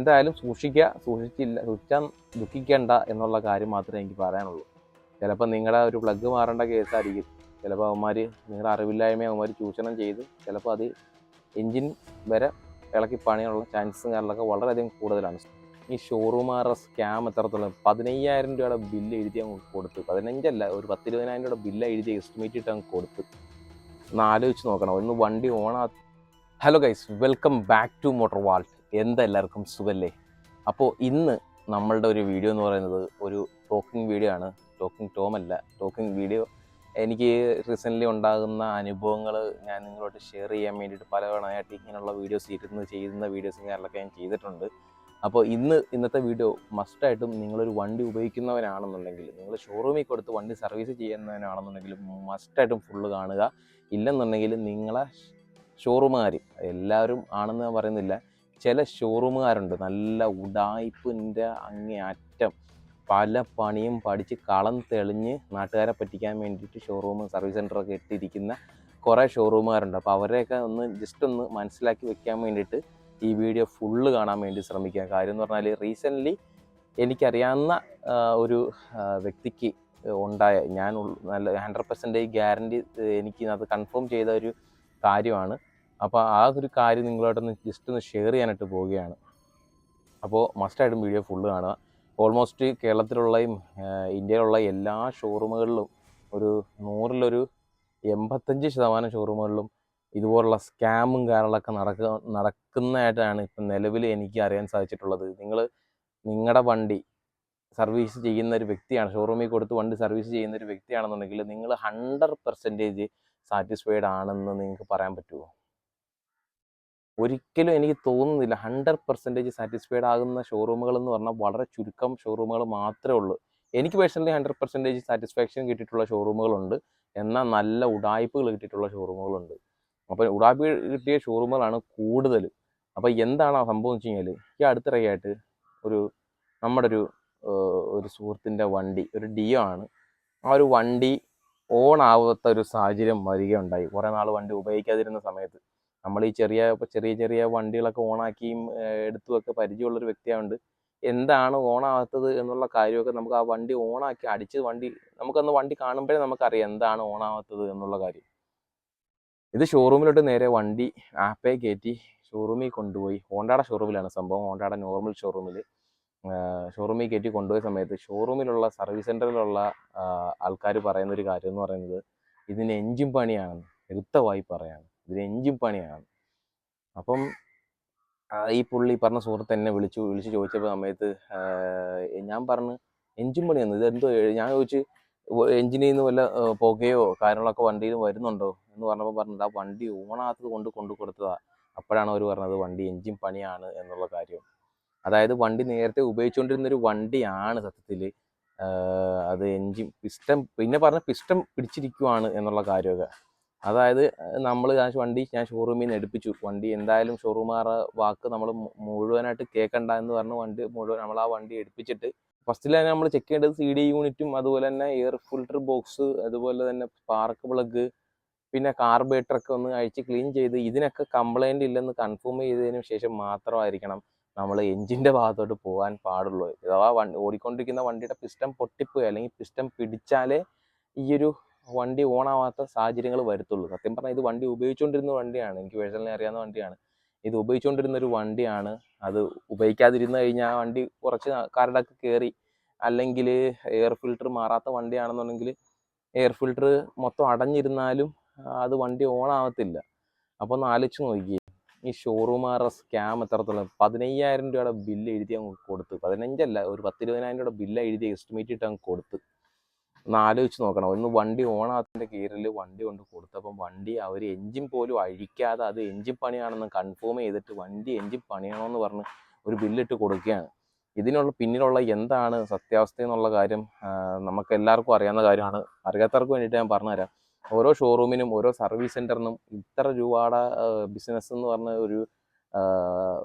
എന്തായാലും സൂക്ഷിക്കുക സൂക്ഷിച്ചില്ല സൂക്ഷിച്ചാൽ ദുഃഖിക്കേണ്ട എന്നുള്ള കാര്യം മാത്രമേ എനിക്ക് പറയാനുള്ളൂ. ചിലപ്പോൾ നിങ്ങളുടെ ഒരു പ്ലഗ് മാറേണ്ട കേസായിരിക്കും ചിലപ്പോൾ അവന്മാർ നിങ്ങളുടെ അറിവില്ലായ്മ അവന്മാർ ചൂഷണം ചെയ്ത് ചിലപ്പോൾ അത് എൻജിൻ വരെ ഇളക്കി പണിയാനുള്ള ചാൻസും കാര്യങ്ങളൊക്കെ വളരെയധികം കൂടുതലാണ്. ഈ ഷോറൂമാരുടെ സ്കാം എത്രത്തോളം? പതിനയ്യായിരം രൂപയുടെ ബില്ല് എഴുതി അങ്ങ് കൊടുത്ത് പതിനഞ്ചല്ല ഒരു പത്തിരുപതിനായിരം രൂപയുടെ ബില്ല് എഴുതി എസ്റ്റിമേറ്റ് ഇട്ട് അങ്ങ് കൊടുത്ത്. ഒന്ന് ആലോചിച്ച് നോക്കണം. ഒന്ന് വണ്ടി ഓണാ hello guys welcome back to Motor Vault എന്താ എല്ലാവർക്കും സുഖല്ലേ? അപ്പോൾ ഇന്ന് നമ്മളുടെ ഒരു വീഡിയോ എന്ന് പറയുന്നത് ഒരു ടോക്കിംഗ് വീഡിയോ ആണ്. ടോക്കിംഗ് ടോം അല്ല ടോക്കിംഗ് വീഡിയോ എനിക്ക് റീസെന്റ്ലി ഉണ്ടാകുന്ന അനുഭവങ്ങൾ ഞാൻ നിങ്ങളോട് ഷെയർ ചെയ്യാൻ വേണ്ടിയിട്ട് പല തവണയായിട്ട് ഇങ്ങനെയുള്ള വീഡിയോസ് ഇരുന്ന് ചെയ്യുന്ന വീഡിയോസ് കാര്യങ്ങളൊക്കെ ഞാൻ ചെയ്തിട്ടുണ്ട്. അപ്പോൾ ഇന്ന് ഇന്നത്തെ വീഡിയോ മസ്റ്റായിട്ടും നിങ്ങളൊരു വണ്ടി ഉപയോഗിക്കുന്നവനാണെന്നുണ്ടെങ്കിൽ നിങ്ങൾ ഷോറൂമിൽ കൊടുത്ത് വണ്ടി സർവീസ് ചെയ്യുന്നവനാണെന്നുണ്ടെങ്കിൽ മസ്റ്റായിട്ടും ഫുള്ള് കാണുക. ഇല്ലെന്നുണ്ടെങ്കിൽ നിങ്ങളെ ഷോറൂമുകാർ എല്ലാവരും ആണെന്ന് ഞാൻ പറയുന്നില്ല. ചില ഷോറൂമുകാരുണ്ട് നല്ല ഉടായ്പിന്റെ അങ്ങേ അറ്റം. പല പണിയും പഠിച്ച് കളം തെളിഞ്ഞ് നാട്ടുകാരെ പറ്റിക്കാൻ വേണ്ടിയിട്ട് ഷോറൂം സർവീസ് സെന്ററൊക്കെ ഇട്ടിരിക്കുന്ന കുറേ ഷോറൂമുകാരുണ്ട് അപ്പോൾ അവരെയൊക്കെ ഒന്ന് ജസ്റ്റ് ഒന്ന് മനസ്സിലാക്കി വെക്കാൻ വേണ്ടിയിട്ട് ഈ വീഡിയോ ഫുള്ള് കാണാൻ വേണ്ടി ശ്രമിക്കുക. കാര്യം എന്ന് പറഞ്ഞാൽ റീസെന്റ്ലി എനിക്കറിയാവുന്ന ഒരു വ്യക്തിക്ക് ഉണ്ടായ ഞാൻ നല്ല ഹൺഡ്രഡ് പെർസെന്റേജ് ഗ്യാരണ്ടി എനിക്ക് അത് കൺഫേം ചെയ്ത ഒരു കാര്യമാണ്. അപ്പോൾ ആ ഒരു കാര്യം നിങ്ങളോടൊന്ന് ജസ്റ്റ് ഒന്ന് ഷെയർ ചെയ്യാനായിട്ട് പോവുകയാണ്. അപ്പോൾ മസ്റ്റായിട്ടും വീഡിയോ ഫുള്ള് കാണുക. ഓൾമോസ്റ്റ് കേരളത്തിലുള്ളയും ഇന്ത്യയിലുള്ള എല്ലാ ഷോറൂമുകളിലും ഒരു നൂറിലൊരു എൺപത്തഞ്ച് ശതമാനം ഷോറൂമുകളിലും ഇതുപോലുള്ള സ്കാമും കാര്യങ്ങളൊക്കെ നടക്ക നടക്കുന്നതായിട്ടാണ് ഇപ്പം നിലവിൽ എനിക്ക് അറിയാൻ സാധിച്ചിട്ടുള്ളത്. നിങ്ങൾ നിങ്ങളുടെ വണ്ടി സർവീസ് ചെയ്യുന്ന ഒരു വ്യക്തിയാണ് ഷോറൂമിൽ കൊടുത്ത് വണ്ടി സർവീസ് ചെയ്യുന്ന ഒരു വ്യക്തിയാണെന്നുണ്ടെങ്കിൽ നിങ്ങൾ ഹൺഡ്രഡ് പെർസെന്റേജ് സാറ്റിസ്ഫൈഡ് ആണെന്ന് നിങ്ങൾക്ക് പറയാൻ പറ്റുമോ ഒരിക്കലും എനിക്ക് തോന്നുന്നില്ല ഹൺഡ്രഡ് പെർസെന്റേജ് സാറ്റിസ്ഫൈഡ് ആകുന്ന ഷോറൂമുകൾ എന്ന് പറഞ്ഞാൽ വളരെ ചുരുക്കം ഷോറൂമുകൾ മാത്രമേ ഉള്ളൂ. എനിക്ക് പേഴ്സണലി ഹൺഡ്രഡ് പെർസെന്റേജ് സാറ്റിസ്ഫാക്ഷൻ കിട്ടിയിട്ടുള്ള ഷോറൂമുകളുണ്ട് എന്നാൽ നല്ല ഉടായ്പകൾ കിട്ടിയിട്ടുള്ള ഷോറൂമുകളുണ്ട് അപ്പോൾ ഉടായ്പ കിട്ടിയ ഷോറൂമുകളാണ് കൂടുതൽ. അപ്പോൾ എന്താണ് ആ സംഭവം എന്ന് വെച്ച് കഴിഞ്ഞാൽ ഈ അടുത്തിടെയായിട്ട് ഒരു നമ്മുടെ ഒരു ഒരു സുഹൃത്തിന്റെ വണ്ടി ഒരു ഡിയോ ആണ്. ആ ഒരു വണ്ടി ഓൺ ആവാത്ത ഒരു സാഹചര്യം വരികയുണ്ടായി. കുറേ നാൾ വണ്ടി ഉപയോഗിക്കാതിരുന്ന സമയത്ത്. നമ്മൾ ഈ ചെറിയ ചെറിയ ചെറിയ വണ്ടികളൊക്കെ ഓണാക്കിയും എടുത്തുമൊക്കെ പരിചയമുള്ളൊരു വ്യക്തിയായതുകൊണ്ട് എന്താണ് ഓണാവാത്തത് എന്നുള്ള കാര്യമൊക്കെ നമുക്ക് ആ വണ്ടി ഓണാക്കി അടിച്ച് വണ്ടി നമുക്കൊന്ന് വണ്ടി കാണുമ്പോഴേ നമുക്കറിയാം എന്താണ് ഓണാവാത്തത് എന്നുള്ള കാര്യം. ഇത് ഷോറൂമിലോട്ട് നേരെ വണ്ടി ആപ്പേ കയറ്റി ഷോറൂമിൽ കൊണ്ടുപോയി. ഹോണ്ടയുടെ ഷോറൂമിലാണ് സംഭവം. ഹോണ്ടയുടെ നോർമൽ ഷോറൂമിൽ ഷോറൂമിൽ കയറ്റി കൊണ്ടുപോയ സമയത്ത് ഷോറൂമിലുള്ള സർവീസ് സെന്ററിലുള്ള ആൾക്കാർ പറയുന്ന ഒരു കാര്യം എന്ന് പറയുന്നത് ഇതിന് എഞ്ചിൻ പണിയാണ്. എടുത്തവായി പറയാണ്. ഇതിന് എഞ്ചിൻ പണിയാണ്. അപ്പം ഈ പുള്ളി പറഞ്ഞ സുഹൃത്ത് എന്നെ വിളിച്ചു വിളിച്ച് ചോദിച്ചപ്പോൾ സമയത്ത് ഞാൻ പറഞ്ഞു എഞ്ചിൻ പണിയാണ്? ഇത് എന്തോ ഞാൻ ചോദിച്ചു എഞ്ചിനിൽ നിന്ന് വല്ല പുകയോ കാര്യങ്ങളൊക്കെ വണ്ടിയിൽ വരുന്നുണ്ടോ? എന്ന് പറഞ്ഞപ്പോൾ പറഞ്ഞത് ആ വണ്ടി ഓണാത്തത് കൊണ്ട് കൊണ്ടു കൊടുത്തതാ. അപ്പോഴാണ് അവർ പറഞ്ഞത് വണ്ടി എഞ്ചിൻ പണിയാണ് എന്നുള്ള കാര്യം. അതായത് വണ്ടി നേരത്തെ ഉപയോഗിച്ചുകൊണ്ടിരുന്ന ഒരു വണ്ടിയാണ് സത്യത്തിൽ അത് എഞ്ചിൻ പിസ്റ്റം പിന്നെ പറഞ്ഞ പിസ്റ്റം പിടിച്ചിരിക്കുവാണ് എന്നുള്ള കാര്യമൊക്കെ. അതായത് നമ്മൾ ഞാൻ വണ്ടി ഞാൻ ഷോറൂമിൽ നിന്ന് എടുപ്പിച്ചു. വണ്ടി എന്തായാലും ഷോറൂമാറെ വാക്ക് നമ്മൾ മുഴുവനായിട്ട് കേൾക്കണ്ട എന്ന് പറഞ്ഞ് വണ്ടി മുഴുവൻ നമ്മൾ ആ വണ്ടി എടുപ്പിച്ചിട്ട് ഫസ്റ്റിൽ തന്നെ നമ്മൾ ചെക്ക് ചെയ്യേണ്ടത് സി ഡി യൂണിറ്റും അതുപോലെ തന്നെ എയർ ഫിൽട്ടർ ബോക്സ് അതുപോലെ തന്നെ സ്പാർക്ക് പ്ലഗ് പിന്നെ കാർബേറ്റർ ഒക്കെ ഒന്ന് അഴിച്ച് ക്ലീൻ ചെയ്ത് ഇതിനൊക്കെ കംപ്ലൈന്റ് ഇല്ലെന്ന് കൺഫേം ചെയ്തതിന് ശേഷം മാത്രമായിരിക്കണം നമ്മൾ എഞ്ചിന്റെ ഭാഗത്തോട്ട് പോകാൻ പാടുള്ളൂ. അഥവാ വണ്ടി ഓടിക്കൊണ്ടിരിക്കുന്ന വണ്ടിയുടെ പിസ്റ്റം പൊട്ടിപ്പോയി അല്ലെങ്കിൽ പിസ്റ്റം പിടിച്ചാലേ ഈ ഒരു വണ്ടി ഓണാവാത്ത സാഹചര്യങ്ങൾ വരത്തുള്ളൂ. സത്യം പറഞ്ഞാൽ ഇത് വണ്ടി ഉപയോഗിച്ചുകൊണ്ടിരുന്ന വണ്ടിയാണ്. എനിക്ക് പേഴ്സണലി അറിയാവുന്ന വണ്ടിയാണ്. ഇത് ഉപയോഗിച്ചുകൊണ്ടിരുന്ന ഒരു വണ്ടിയാണ്. അത് ഉപയോഗിക്കാതിരുന്ന് കഴിഞ്ഞാൽ ആ വണ്ടി കുറച്ച് കാരടൊക്കെ കയറി അല്ലെങ്കിൽ എയർ ഫിൽട്ടർ മാറാത്ത വണ്ടിയാണെന്നുണ്ടെങ്കിൽ എയർ ഫിൽട്ടർ മൊത്തം അടഞ്ഞിരുന്നാലും അത് വണ്ടി ഓൺ ആവത്തില്ല അപ്പോൾ ഒന്ന് ആലോചിച്ച് നോക്കി ഈ ഷോറൂമാറ സ്കാം എത്രത്തോളം? പതിനയ്യായിരം രൂപയുടെ ബില്ല് എഴുതി അങ്ങ് കൊടുത്ത്. പതിനഞ്ചല്ല ഒരു പത്തിരുപതിനായിരം രൂപയുടെ ബില്ല് എഴുതി എസ്റ്റിമേറ്റ് ഇട്ട് അങ്ങ് കൊടുത്ത്. ഒന്ന് ആലോചിച്ച് നോക്കണം. ഒന്ന് വണ്ടി ഓണാത്തിന്റെ കീഴിൽ വണ്ടി കൊണ്ട് കൊടുത്തപ്പം വണ്ടി അവർ എഞ്ചിൻ പോലും അഴിക്കാതെ അത് എഞ്ചിൻ പണിയാണെന്ന് കൺഫേം ചെയ്തിട്ട് വണ്ടി എഞ്ചിൻ പണിയണമെന്ന് പറഞ്ഞ് ഒരു ബില്ലിട്ട് കൊടുക്കുകയാണ്. ഇതിനുള്ള പിന്നിലുള്ള എന്താണ് സത്യാവസ്ഥ എന്നുള്ള കാര്യം നമുക്ക് എല്ലാവർക്കും അറിയാവുന്ന കാര്യമാണ്. അറിയാത്തവർക്ക് വേണ്ടിയിട്ട് ഞാൻ പറഞ്ഞുതരാം. ഓരോ ഷോറൂമിനും ഓരോ സർവീസ് സെന്ററിനും ഇത്ര രൂപയുടെ ബിസിനസ് എന്ന് പറഞ്ഞ ഒരു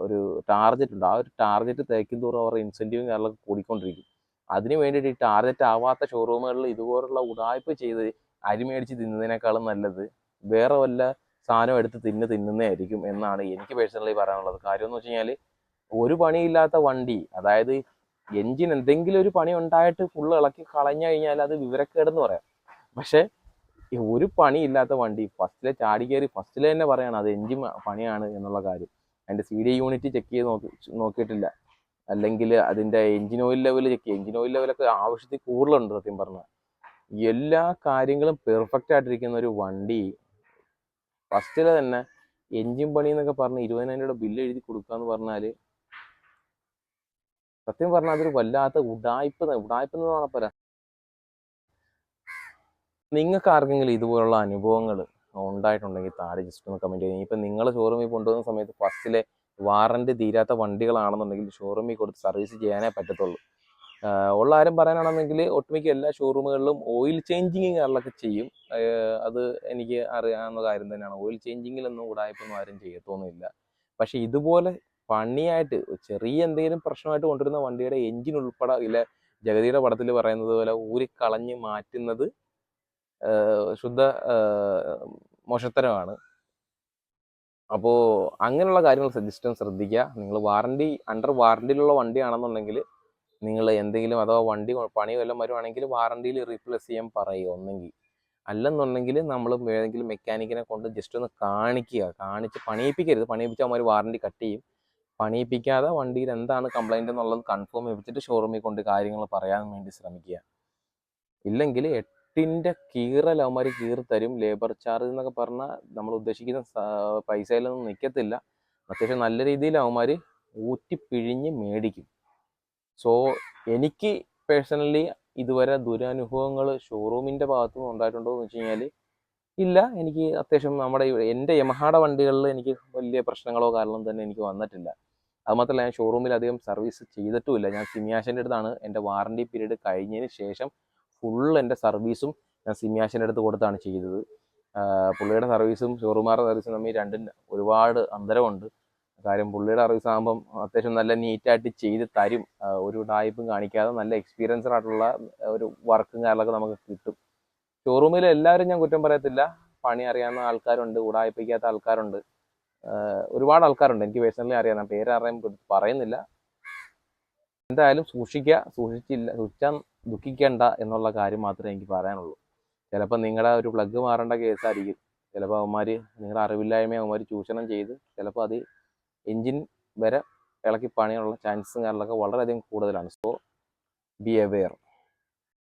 ഒരു ടാർഗറ്റ് ഉണ്ട്. ആ ഒരു ടാർഗറ്റ് തേക്കും തോറും അവരുടെ ഇൻസെന്റീവും കാര്യങ്ങളൊക്കെ കൂടിക്കൊണ്ടിരിക്കും. അതിന് വേണ്ടിയിട്ട് ഈ ടാർഗറ്റ് ആവാത്ത ഷോറൂമുകളിൽ ഇതുപോലുള്ള ഉടായ്പ ചെയ്ത് അരി മേടിച്ച് തിന്നുന്നതിനേക്കാളും നല്ലത് വേറെ വല്ല സാധനം എടുത്ത് തിന്ന് തിന്നുന്നതായിരിക്കും എന്നാണ് എനിക്ക് പേഴ്സണലി പറയാനുള്ളത്. കാര്യം എന്ന് വെച്ച് ഒരു പണിയില്ലാത്ത വണ്ടി അതായത് എഞ്ചിൻ എന്തെങ്കിലും ഒരു പണി ഉണ്ടായിട്ട് ഫുൾ ഇളക്കി കളഞ്ഞു കഴിഞ്ഞാൽ അത് വിവരക്കേടെന്ന് പറയാം. പക്ഷേ ഒരു പണിയില്ലാത്ത വണ്ടി ഫസ്റ്റിലെ ചാടി കയറി ഫസ്റ്റിലെ തന്നെ പറയണം അത് എഞ്ചിൻ പണിയാണ് എന്നുള്ള കാര്യം. അതിന്റെ സി ഡി യൂണിറ്റ് ചെക്ക് ചെയ്ത് നോക്കി നോക്കിയിട്ടില്ല. അല്ലെങ്കിൽ അതിന്റെ എഞ്ചിൻ ഓയിൽ ലെവൽ ചെക്ക് ചെയ്യും എഞ്ചിൻ ഓയിൽ ലെവലൊക്കെ ആവശ്യത്തിൽ കൂടുതലുണ്ട് സത്യം പറഞ്ഞാൽ എല്ലാ കാര്യങ്ങളും പെർഫെക്റ്റ് ആയിട്ടിരിക്കുന്ന ഒരു വണ്ടി ഫസ്റ്റിൽ തന്നെ എഞ്ചിൻ പണി എന്നൊക്കെ പറഞ്ഞ് ഇരുപതിനായിരം രൂപയുടെ ബില്ല് എഴുതി കൊടുക്കുക എന്ന് പറഞ്ഞാൽ സത്യം പറഞ്ഞാൽ അതൊരു വല്ലാത്ത ഉടായ്പ ഉടായ്പ എന്ന് പറഞ്ഞാൽ പോരാ. നിങ്ങൾക്ക് ആർക്കെങ്കിലും ഇതുപോലുള്ള അനുഭവങ്ങൾ ഉണ്ടായിട്ടുണ്ടെങ്കിൽ താഴെ ജസ്റ്റ് ഒന്ന് കമന്റ് ചെയ്യുക. ഇപ്പം നിങ്ങൾ ഷോറൂമിൽ കൊണ്ടുവന്ന സമയത്ത് ഫസ്റ്റിലെ വാറണ്ടി തീരാത്ത വണ്ടികളാണെന്നുണ്ടെങ്കിൽ ഷോറൂമിൽ കൊടുത്ത് സർവീസ് ചെയ്യാനേ പറ്റത്തുള്ളൂ. ഉള്ള ആരും പറയാനാണെന്നെങ്കിൽ ഒട്ടുമിക്ക എല്ലാ ഷോറൂമുകളിലും ഓയിൽ ചേഞ്ചിങ് കാര്യങ്ങളൊക്കെ ചെയ്യും. അത് എനിക്ക് അറിയാവുന്ന കാര്യം തന്നെയാണ്. ഓയിൽ ചേഞ്ചിങ്ങിലൊന്നും ഉടായ്പൊന്നും ആരും ചെയ്യത്തൊന്നുമില്ല. പക്ഷേ ഇതുപോലെ പണിയായിട്ട് ചെറിയ എന്തെങ്കിലും പ്രശ്നമായിട്ട് കൊണ്ടുവരുന്ന വണ്ടിയുടെ എഞ്ചിൻ ഉൾപ്പെടെ ഇല്ല ജഗതിയുടെ പടത്തിൽ പറയുന്നത് പോലെ ഊരിക്കളഞ്ഞ് മാറ്റുന്നത് ശുദ്ധ മോശത്തരമാണ്. അപ്പോൾ അങ്ങനെയുള്ള കാര്യങ്ങൾ സജസ്റ്റ് ശ്രദ്ധിക്കുക. നിങ്ങൾ വാറണ്ടി അണ്ടർ വാറണ്ടിയിലുള്ള വണ്ടിയാണെന്നുണ്ടെങ്കിൽ നിങ്ങൾ എന്തെങ്കിലും അഥവാ വണ്ടി പണി വല്ലതും വരുവാണെങ്കിൽ വാറണ്ടിയിൽ റീപ്ലേസ് ചെയ്യാൻ പറയുക ഒന്നെങ്കിൽ. അല്ലെന്നുണ്ടെങ്കിൽ നമ്മൾ ഏതെങ്കിലും മെക്കാനിക്കിനെ കൊണ്ട് ജസ്റ്റ് ഒന്ന് കാണിക്കുക. കാണിച്ച് പണിയിപ്പിക്കരുത്. പണിയിപ്പിച്ചാൽ അവന്മാർ വാറണ്ടി കട്ട് ചെയ്യും. പണിയിപ്പിക്കാതെ വണ്ടിയിൽ എന്താണ് കംപ്ലൈന്റ് എന്നുള്ളത് കൺഫേം ചെയ്തിട്ട് ഷോറൂമിൽ കൊണ്ട് കാര്യങ്ങൾ പറയാൻ വേണ്ടി ശ്രമിക്കുക. ഇല്ലെങ്കിൽ എട്ടിന്റെ കീറൽ അവന്മാർ കീറി തരും. ലേബർ ചാർജ് എന്നൊക്കെ പറഞ്ഞാൽ നമ്മൾ ഉദ്ദേശിക്കുന്ന പൈസയിലൊന്നും നിൽക്കത്തില്ല അത്യാവശ്യം നല്ല രീതിയിൽ അവന്മാർ ഊറ്റി പിഴിഞ്ഞ് മേടിക്കും. സോ എനിക്ക് പേഴ്സണലി ഇതുവരെ ദുരനുഭവങ്ങൾ ഷോറൂമിന്റെ ഭാഗത്തു നിന്ന് ഉണ്ടായിട്ടുണ്ടോ എന്ന് വെച്ച് ഇല്ല. എനിക്ക് അത്യാവശ്യം നമ്മുടെ എന്റെ യമഹാട വണ്ടികളിൽ എനിക്ക് വലിയ പ്രശ്നങ്ങളോ കാരണം തന്നെ എനിക്ക് വന്നിട്ടില്ല. അതുമാത്രമല്ല ഞാൻ ഷോറൂമിൽ അധികം സർവീസ് ചെയ്തിട്ടുമില്ല. ഞാൻ സിമിയാശന്റെ അടുത്താണ് എന്റെ വാറണ്ടി പീരീഡ് കഴിഞ്ഞതിന് ശേഷം ഫുൾ എന്റെ സർവീസും ഞാൻ സിമിയാശിന്റെ അടുത്ത് കൊടുത്താണ് ചെയ്തത്. പുള്ളിയുടെ സർവീസും ഷോറൂമാരുടെ സർവീസും തമ്മിൽ രണ്ടും ഒരുപാട് അന്തരമുണ്ട്. കാര്യം പുള്ളിയുടെ സർവീസ് ആകുമ്പം അത്യാവശ്യം നല്ല നീറ്റായിട്ട് ചെയ്ത് തരും. ഒരു ടൈപ്പും കാണിക്കാതെ നല്ല എക്സ്പീരിയൻസ്ഡ് ആയിട്ടുള്ള ഒരു വർക്കും കാര്യങ്ങളൊക്കെ നമുക്ക് കിട്ടും. ഷോറൂമിൽ എല്ലാവരും ഞാൻ കുറ്റം പറയത്തില്ല. പണി അറിയാവുന്ന ആൾക്കാരുണ്ട് ഉടായ്പിക്കാത്ത ആൾക്കാരുണ്ട്. ഒരുപാട് ആൾക്കാരുണ്ട്. എനിക്ക് പേഴ്സണലി അറിയാം. ഞാൻ പേരറിയാൻ പറയുന്നില്ല. എന്തായാലും സൂക്ഷിക്കുക സൂക്ഷിച്ചില്ല. സൂക്ഷിച്ചാൽ ദുഃഖിക്കേണ്ട എന്നുള്ള കാര്യം മാത്രമേ എനിക്ക് പറയാനുള്ളൂ. ചിലപ്പോൾ നിങ്ങളുടെ ഒരു പ്ലഗ് മാറേണ്ട കേസായിരിക്കും ചിലപ്പോൾ അവന്മാർ നിങ്ങളുടെ അറിവില്ലായ്മ അവന്മാർ ചൂഷണം ചെയ്ത് ചിലപ്പോൾ അത് എൻജിൻ വരെ ഇളക്കി പണിയാനുള്ള ചാൻസും കാര്യങ്ങളൊക്കെ വളരെയധികം കൂടുതലാണ്. So be aware